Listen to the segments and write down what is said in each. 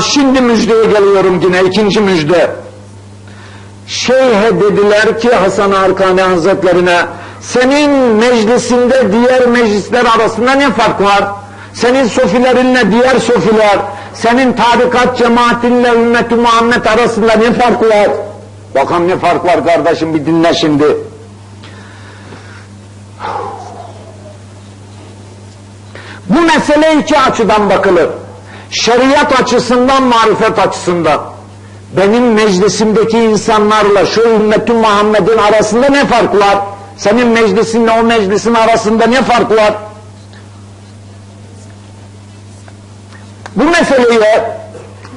Şimdi müjdeye geliyorum yine ikinci müjde. Şeyhe dediler ki Hasan Arkani Hazretlerine senin meclisinde diğer meclisler arasında ne fark var? Senin sofilerinle diğer sofiler, senin tarikat cemaatinle ümmeti Muhammed arasında ne fark var? Bakalım ne fark var kardeşim bir dinle şimdi. Bu mesele iki açıdan bakılır. Şeriat açısından, marifet açısından. Benim meclisimdeki insanlarla şu ümmeti Muhammed'in arasında ne fark var? Senin meclisinle o meclisin arasında ne fark var? Bu meseleye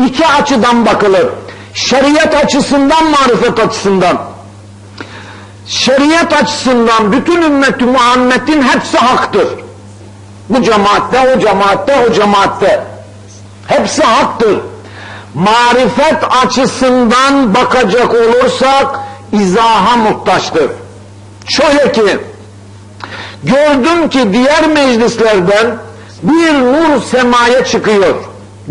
iki açıdan bakılır. Şeriat açısından, marifet açısından. Şeriat açısından bütün ümmeti Muhammed'in hepsi haktır. Bu cemaatte, o cemaatte, o cemaatte. Hepsi haktır. Marifet açısından bakacak olursak izaha muhtaçtır. Şöyle ki, gördüm ki diğer meclislerden bir nur semaya çıkıyor.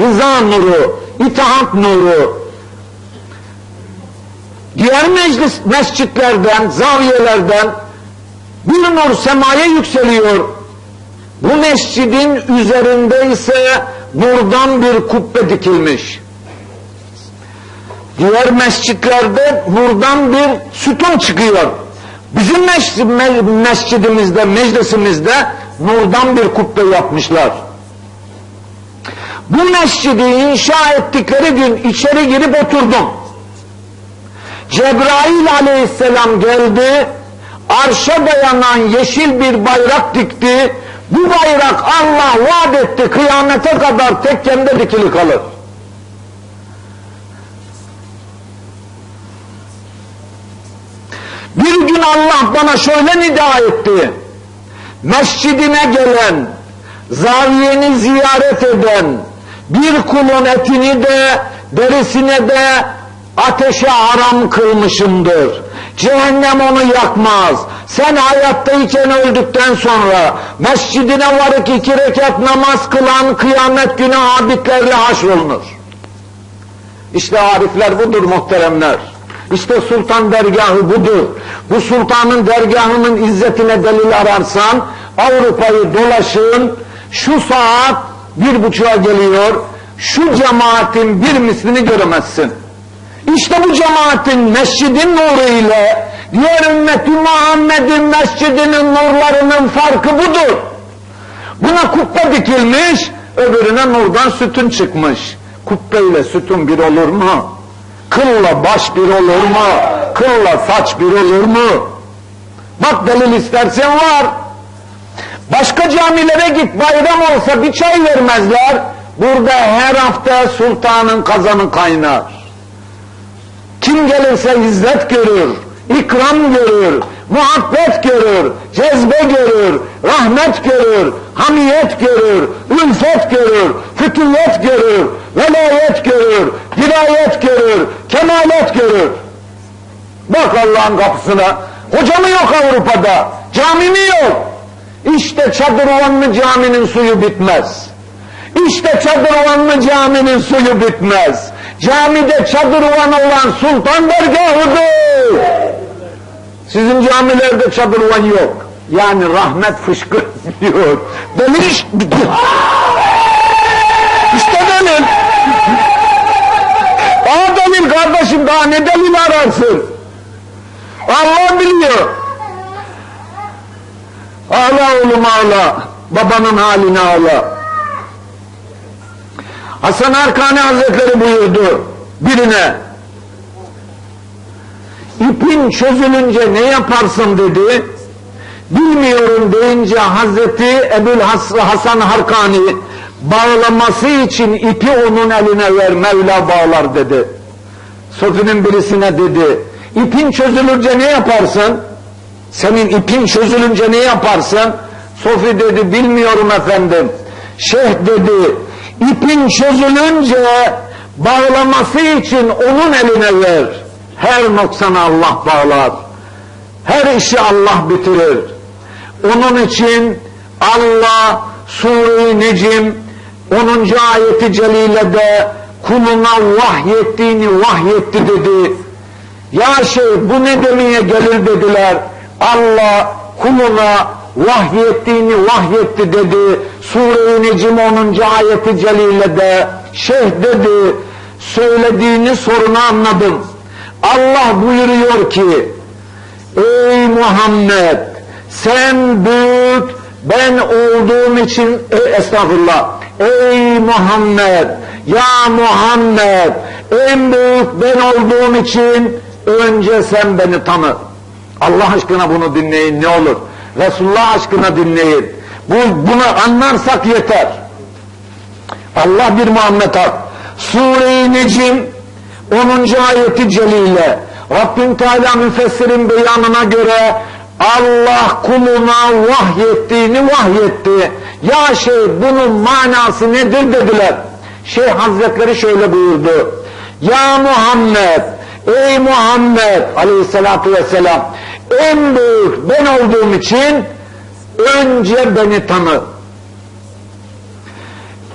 Rıza nuru, itaat nuru. Diğer meclis mescitlerden, zaviyelerden bir nur semaya yükseliyor. Bu mescidin üzerinde ise nurdan bir kubbe dikilmiş. Diğer mescitlerde nurdan bir sütun çıkıyor. Bizim mescidimizde, meclisimizde nurdan bir kubbe yapmışlar. Bu mescidi inşa ettikleri gün içeri girip oturdum. Cebrail aleyhisselam geldi, arşa dayanan yeşil bir bayrak dikti, bu bayrak Allah vaat etti kıyamete kadar tekkemde dikili kalır. Bir gün Allah bana şöyle nida etti. Mescidine gelen, zaviyeni ziyaret eden, bir kulun etini de, derisine de ateşe haram kılmışımdır. Cehennem onu yakmaz. Sen hayattayken öldükten sonra mescidine varık iki rekat namaz kılan kıyamet günü abidlerle haşrolunur. İşte arifler budur muhteremler. İşte sultan dergahı budur. Bu sultanın dergahının izzetine delil ararsan Avrupa'yı dolaşın şu saat bir buçuğa geliyor şu cemaatin bir mislini göremezsin. İşte bu cemaatin mescidin nuru ile diğer ümmeti Muhammed'in mescidinin nurlarının farkı budur. Buna kubbe dikilmiş, öbürüne nurdan sütun çıkmış. Kubbe ile sütun bir olur mu? Kılla baş bir olur mu? Kılla saç bir olur mu? Bak delil istersen var. Başka camilere git bayram olsa bir çay vermezler. Burada her hafta sultanın kazanı kaynar. Kim gelirse izzet görür, ikram görür, muhabbet görür, cezbe görür, rahmet görür, hamiyet görür, ülfet görür, fütüvvet görür, velayet görür, dirayet görür, kemalet görür. Bak Allah'ın kapısına. Hoca mı yok Avrupa'da? Cami mi yok? İşte Çadırvanlı caminin suyu bitmez. İşte Çadırvanlı caminin suyu bitmez. Camide çadırvan olan sultan dergahıdır. Sizin camilerde çadırvan yok. Yani rahmet fışkırıyor. Delil işte delil. Daha delil kardeşim daha ne delil ararsın? Allah biliyor. Ağla oğlum ağla. Babanın haline ağla. Hasan Arkani Hazretleri buyurdu birine. İpin çözülünce ne yaparsın dedi. Bilmiyorum deyince Hazreti Ebul Hasan Harkani bağlaması için ipi onun eline ver Mevla bağlar dedi. Sofinin birisine dedi. İpin çözülünce ne yaparsın? Senin ipin çözülünce ne yaparsın? Sofi dedi bilmiyorum efendim. Şeyh dedi ipin çözülünce bağlaması için onun eline ver. Her noksanı Allah bağlar. Her işi Allah bitirir. Onun için Allah Sure-i Necim 10. ayeti celilede kuluna vahyettiğini vahyetti dedi. Ya şey bu ne demeye gelir dediler. Allah kuluna vahyettiğini vahyetti dedi. Sure-i Necim 10. ayeti celilede şeyh dedi söylediğini sorunu anladım. Allah buyuruyor ki Ey Muhammed sen büyük ben olduğum için e, estağfurullah Ey Muhammed ya Muhammed en büyük ben olduğum için önce sen beni tanı. Allah aşkına bunu dinleyin ne olur. Resulullah aşkına dinleyin. Bu, bunu anlarsak yeter. Allah bir Muhammed Hak. Sure-i Necim 10. ayeti celile Rabbim Teala müfessirin beyanına göre Allah kuluna vahyettiğini vahyetti. Ya şey bunun manası nedir dediler. Şeyh Hazretleri şöyle buyurdu. Ya Muhammed, ey Muhammed aleyhissalatu vesselam en büyük ben olduğum için önce beni tanı.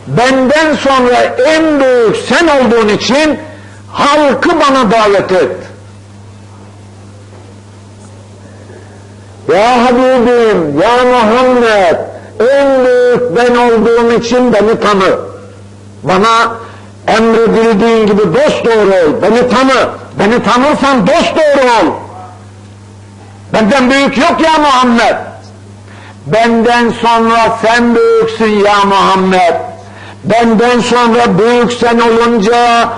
Benden sonra en büyük sen olduğun için halkı bana davet et. Ya Habibim, ya Muhammed, en büyük ben olduğum için beni tanı. Bana emredildiğin gibi dost doğru ol, beni tanı. Beni tanırsan dost doğru ol. Benden büyük yok ya Muhammed. Benden sonra sen büyüksün ya Muhammed. Benden sonra büyük sen olunca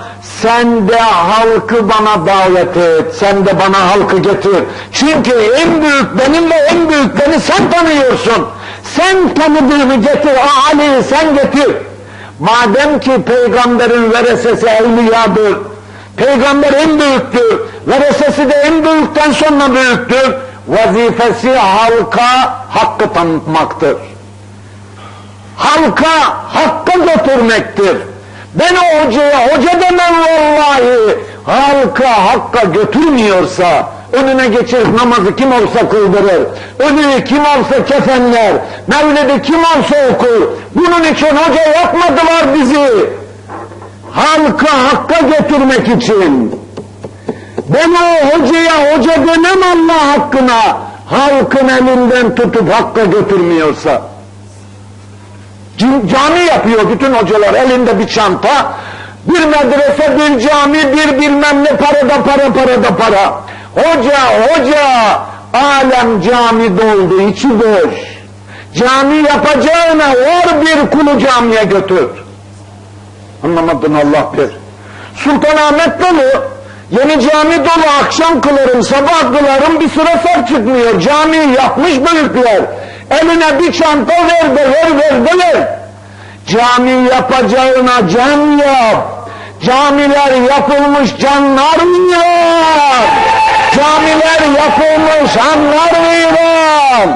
sen de halkı bana davet et. Sen de bana halkı getir. Çünkü en büyük benim ve en büyük beni sen tanıyorsun. Sen tanıdığını getir. Aa, Ali sen getir. Madem ki peygamberin veresesi evliyadır. Peygamber en büyüktür. Veresesi de en büyükten sonra büyüktür. Vazifesi halka hakkı tanıtmaktır halka hakka götürmektir. Ben o hocaya hoca demem vallahi halka hakka götürmüyorsa önüne geçirip namazı kim olsa kıldırır. Önünü kim olsa kefenler. Mevlidi kim olsa okur. Bunun için hoca yapmadılar bizi. Halka hakka götürmek için. Ben o hocaya hoca demem Allah hakkına. Halkın elinden tutup hakka götürmüyorsa. Cami yapıyor bütün hocalar elinde bir çanta. Bir medrese, bir cami, bir bilmem ne parada para, parada para. Hoca, hoca, alem cami doldu, içi boş. Cami yapacağına or bir kulu camiye götür. Anlamadın Allah bir. Sultanahmet dolu, yeni cami dolu, akşam kılarım, sabah kılarım, bir sıra sar çıkmıyor. Cami yapmış büyükler. Eline bir çanta ver de ver ver de ver. Cami yapacağına can yap. Camiler yapılmış canlar mı var? Camiler yapılmış anlar var?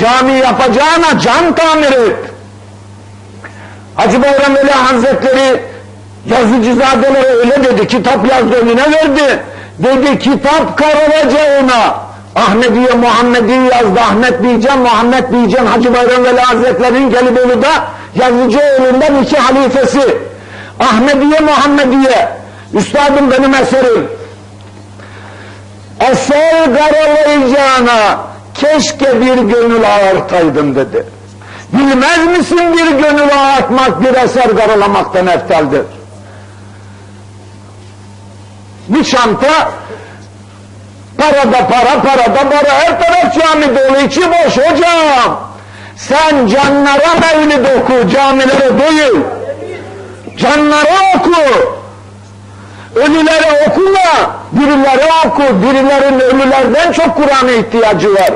Cami yapacağına can tamir et. Hacı Bayram Veli Hazretleri yazıcızadelere öyle dedi, kitap yazdı önüne verdi. Dedi kitap karılacağına Ahmediye Muhammedi yazdı. Ahmet diyeceğim, Muhammed diyeceğim. Hacı Bayram Veli Hazretleri'nin Gelibolu'da Yazıcıoğlu'ndan iki halifesi. Ahmediye Muhammediye. Üstadım benim eserim. Eser karalayacağına keşke bir gönül ağartaydın dedi. Bilmez misin bir gönül ağartmak bir eser karalamaktan eftaldir. Bir çanta Parada para, parada para, her taraf cami dolu, içi boş hocam. Sen canlara mevlid oku, camilere değil. Canlara oku. Ölülere okuma, dirilere oku. Dirilerin ölülerden çok Kur'an'a ihtiyacı var.